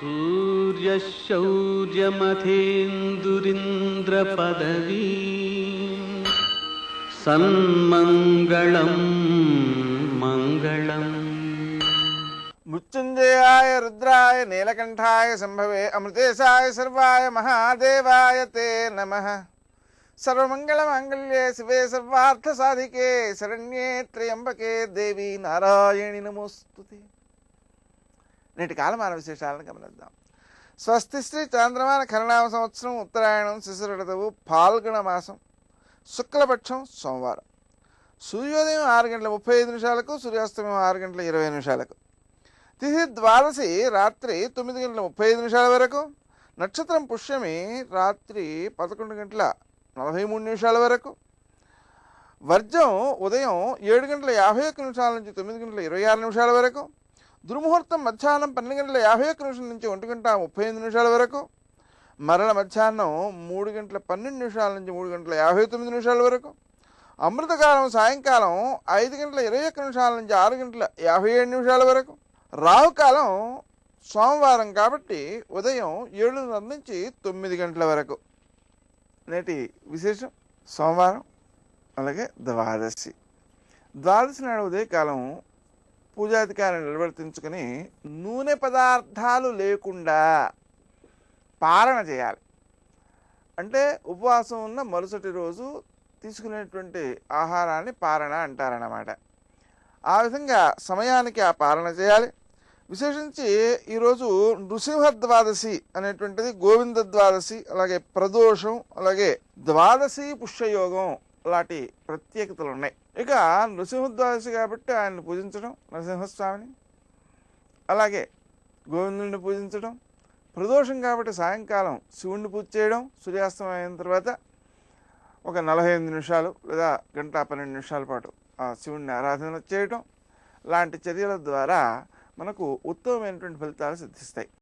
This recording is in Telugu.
सूर्यशौर्यमथेन्दुरिन्द्रपदवी सन्मङ्गलं मङ्गलम् మృత్యుంజయాయ రుద్రాయ నీలకంఠాయ సంభవే అమృతేశాయ సర్వాయ మహాదేవాయ తే నమ సర్వమంగళమాంగళ్యే శివే సర్వార్థ సాధికే శరణ్యే త్రయంబకే దేవి నారాయణి నమోస్తుతే నేటి కాలమాన విశేషాలను గమనిద్దాం. స్వస్తి శ్రీ చాంద్రమాన ఖరణామ సంవత్సరం ఉత్తరాయణం శిశురడతవు పాల్గొన మాసం శుక్లపక్షం సోమవారం. సూర్యోదయం ఆరు గంటల ముప్పై ఐదు నిమిషాలకు సూర్యాస్తమయం ఆరు గంటల ఇరవై నిమిషాలకు. తిథి ద్వాదశి రాత్రి తొమ్మిది గంటల ముప్పై ఐదు నిమిషాల వరకు నక్షత్రం పుష్యమి రాత్రి పదకొండు గంటల నలభై మూడు నిమిషాల వరకు. వర్జం ఉదయం ఏడు గంటల యాభై ఒక్క నిమిషాల నుంచి తొమ్మిది గంటల ఇరవై ఆరు నిమిషాల వరకు. దుర్ముహూర్తం మధ్యాహ్నం పన్నెండు గంటల యాభై ఒక్క నిమిషం నుంచి ఒంటి గంట ముప్పై ఎనిమిది నిమిషాల వరకు మరల మధ్యాహ్నం మూడు గంటల పన్నెండు నిమిషాల నుంచి మూడు గంటల యాభై తొమ్మిది నిమిషాల వరకు అమృతకాలం సాయంకాలం ఐదు గంటల ఇరవై ఒక్క నిమిషాల నుంచి ఆరు గంటల యాభై ఏడు నిమిషాల వరకు రావుకాలం సోమవారం కాబట్టి ఉదయం ఏడున్నర నుంచి తొమ్మిది గంటల వరకు. నేటి విశేషం సోమవారం అలాగే ద్వాదశి. ద్వాదశి నాడు ఉదయకాలం పూజాధికారిని నిర్వర్తించుకొని నూనె పదార్థాలు లేకుండా పారణ చేయాలి. అంటే ఉపవాసం ఉన్న మరుసటి రోజు తీసుకునేటువంటి ఆహారాన్ని పారణ అంటారన్నమాట. ఆ విధంగా సమయానికి ఆ పాలన చేయాలి. విశేషించి ఈరోజు నృసింహ ద్వాదశి అనేటువంటిది గోవింద ద్వాదశి అలాగే ప్రదోషం అలాగే ద్వాదశి పుష్యయోగం లాంటి ప్రత్యేకతలు ఉన్నాయి ఇక నృసింహద్వాదశి కాబట్టి ఆయన్ని పూజించడం నరసింహస్వామిని అలాగే గోవిందుడిని పూజించడం ప్రదోషం కాబట్టి సాయంకాలం శివుణ్ణి పూజ చేయడం సూర్యాస్తమయం అయిన తర్వాత ఒక నలభై ఎనిమిది నిమిషాలు లేదా గంట పన్నెండు నిమిషాల పాటు ఆ శివుణ్ణి ఆరాధన చేయటం లాంటి చర్యల ద్వారా మనకు ఉత్తమమైనటువంటి ఫలితాలు సిద్ధిస్తాయి.